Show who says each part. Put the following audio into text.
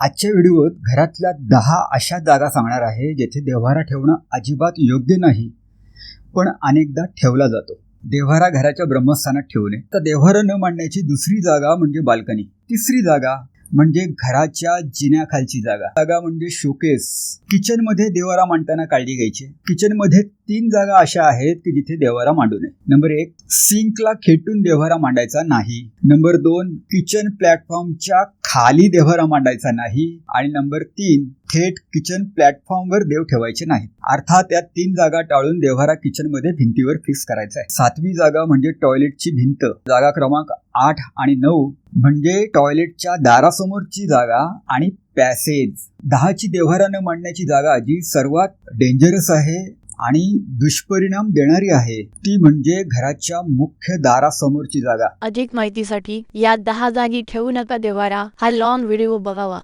Speaker 1: आजच्या व्हिडिओत घरातल्या दहा अशा जागा सांगणार आहे जेथे देव्हारा ठेवणं अजिबात योग्य नाही पण अनेकदा ठेवला जातो. देव्हारा घराच्या ब्रह्मस्थानात ठेवू नये तर देव्हारा न मांडण्याची दुसरी जागा म्हणजे बाल्कनी. तिसरी जागा म्हणजे घराच्या जिन्याखालची जागा. जागा म्हणजे शोकेस किचनमध्ये देवारा मांडताना काळजी घ्यायची. किचनमध्ये तीन जागा अशा आहेत की जिथे देवारा मांडू नये. नंबर एक सिंकला खेटून देव्हारा मांडायचा नाही. नंबर दोन किचन प्लॅटफॉर्मच्या खाली देव्हारा मांडायचा नाही आणि नंबर तीन थेट किचन प्लॅटफॉर्मवर देव ठेवायचे नाहीत. अर्थात या तीन जागा टाळून देव्हारा किचनमध्ये भिंतीवर फिक्स करायचा आहे. सातवी जागा म्हणजे टॉयलेटची भिंत. जागा क्रमांक आठ आणि नऊ म्हणजे टॉयलेटच्या दारासमोरची जागा आणि पॅसेज. दहाची देव्हारा न मांडण्याची जागा जी सर्वात डेंजरस आहे आणि दुष्परिणाम देणारी आहे. ती म्हणजे घराच्या मुख्य दारासमोरची जागा.
Speaker 2: अधिक माहितीसाठी या दहा जागी ठेवू नका देवारा. हा लॉन व्हिडिओ बघावा.